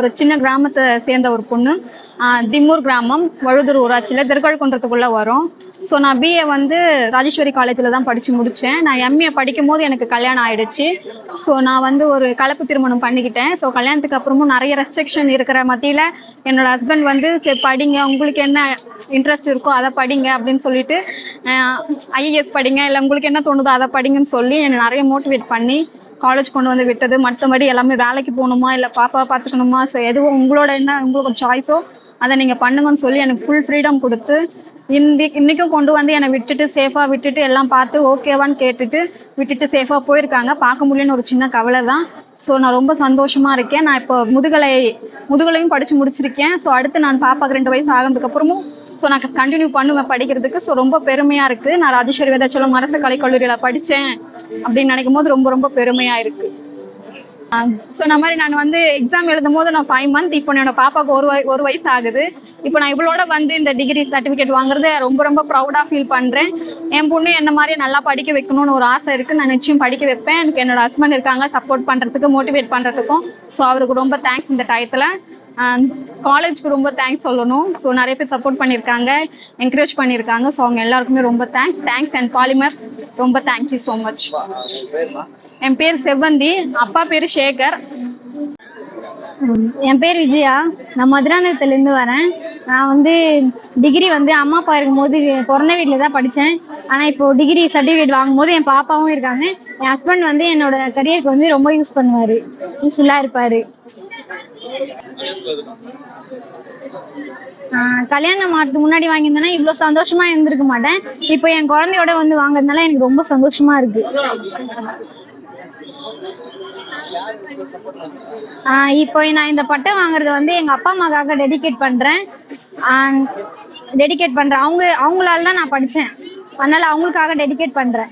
ஒரு சின்ன கிராமத்தை சேர்ந்த ஒரு பொண்ணு திம்மூர் கிராமம் வழுதூர் ஊராட்சியில் திருக்கழுக்குன்றத்துக்குள்ளே வரும். ஸோ நான் பிஏ வந்து ராஜேஸ்வரி காலேஜில் தான் படித்து முடித்தேன் நான் எம்ஏ படிக்கும் போது எனக்கு கல்யாணம் ஆயிடுச்சு. ஸோ நான் வந்து ஒரு கலப்பு திருமணம் பண்ணிக்கிட்டேன். ஸோ கல்யாணத்துக்கு அப்புறமும் நிறைய ரெஸ்ட்ரிக்ஷன் இருக்கிற மத்தியில் என்னோட ஹஸ்பண்ட் வந்து சரி படிங்க உங்களுக்கு என்ன இன்ட்ரெஸ்ட் இருக்கோ அதை படிங்க அப்படின்னு சொல்லிட்டு ஐஏஎஸ் படிங்க இல்லை உங்களுக்கு என்ன தோணுதோ அதை படிங்கன்னு சொல்லி என்னை நிறைய மோட்டிவேட் பண்ணி காலேஜ் கொண்டு வந்து விட்டது. மற்றபடி எல்லாமே வேலைக்கு போகணுமா இல்லை பாப்பா பார்த்துக்கணுமா? ஸோ எதுவும் உங்களோட என்ன உங்களுக்கு சாய்ஸோ அதை நீங்கள் பண்ணுங்கன்னு சொல்லி எனக்கு ஃபுல் ஃப்ரீடம் கொடுத்து இன்னி இன்றைக்கும் கொண்டு வந்து என்னை விட்டுட்டு சேஃபாக விட்டுட்டு எல்லாம் பார்த்து ஓகேவான்னு கேட்டுட்டு விட்டுட்டு சேஃபாக போயிருக்காங்க. பார்க்க முடியலன்னு ஒரு சின்ன கவலை தான். ஸோ நான் ரொம்ப சந்தோஷமாக இருக்கேன். நான் இப்போ முதுகலை முதுகலையும் படித்து முடிச்சிருக்கேன். ஸோ அடுத்து நான் பாப்பாக்கு ரெண்டு வயசு ஆனதுக்கப்புறமும் ஸோ நான் கண்டினியூ பண்ணுவேன் படிக்கிறதுக்கு. ஸோ ரொம்ப பெருமையாக இருக்குது நான் ராஜேஸ்வரி வேதாச்சலம் அரசு கலைக்கல்லூரியில் படித்தேன் அப்படின்னு நினைக்கும் போது ரொம்ப ரொம்ப பெருமையாக இருக்குது ஸோ இந்த மாதிரி நான் வந்து எக்ஸாம் எழுதும் போது நான் ஃபைவ் மந்த் இப்போ என்னோட பாப்பாவுக்கு ஒரு வய ஒரு வயசு ஆகுது. இப்போ நான் இவளோட வந்து இந்த டிகிரி சர்டிஃபிகேட் வாங்குறது ரொம்ப ரொம்ப ப்ரௌடாக ஃபீல் பண்ணுறேன் என் பொண்ணு என்ன மாதிரி நல்லா படிக்க வைக்கணும்னு ஒரு ஆசை இருக்குது நான் நிச்சயம் படிக்க வைப்பேன். எனக்கு என்னோட ஹஸ்பண்ட் இருக்காங்க. சப்போர்ட் பண்ணுறதுக்கு மோட்டிவேட் பண்ணுறதுக்கும் ஸோ அவருக்கு ரொம்ப தேங்க்ஸ் இந்த டயத்தில் காலேஜ்க்கு ரொம்ப தேங்க்ஸ் சொல்லணும். ஸோ நிறைய பேர் சப்போர்ட் பண்ணியிருக்காங்க என்கரேஜ் பண்ணியிருக்காங்க ஸோ அவங்க எல்லாருக்குமே ரொம்ப தேங்க்ஸ் தேங்க்ஸ் அண்ட் பாலிமர் ரொம்ப தேங்க்யூ ஸோ மச் என் பேர் செவ்வந்தி அப்பா பேர் சேகர். என் பேர் விஜயா. நான் மதுராந்தகத்துலேருந்து வரேன். நான் வந்து டிகிரி வந்து அம்மா அப்பா இருக்கும்போது பிறந்த வீட்டில் தான் படித்தேன் ஆனால் இப்போ டிகிரி சர்டிஃபிகேட் வாங்கும்போது என் பாப்பாவும் இருக்காங்க. என் ஹஸ்பண்ட் வந்து என்னோட கரியருக்கு வந்து ரொம்ப யூஸ் பண்ணுவார். யூஸ்ஃபுல்லாக இருப்பார். கல்யாணம் ஆகிறதுக்கு முன்னாடி வாங்கியிருந்தேன்னா இவ்வளோ சந்தோஷமா இருந்திருக்க மாட்டேன். இப்போ என் குழந்தையோட வந்து வாங்குறதுனால எனக்கு ரொம்ப சந்தோஷமா இருக்கு. ஆஹ் இப்போ நான் இந்த பட்டம் வாங்குறது வந்து எங்க அப்பா அம்மாக்காக டெடிகேட் பண்றேன். டெடிகேட் பண்றேன் அவங்க அவங்களால தான் நான் படிச்சேன். அதனால அவங்களுக்காக டெடிகேட் பண்றேன்.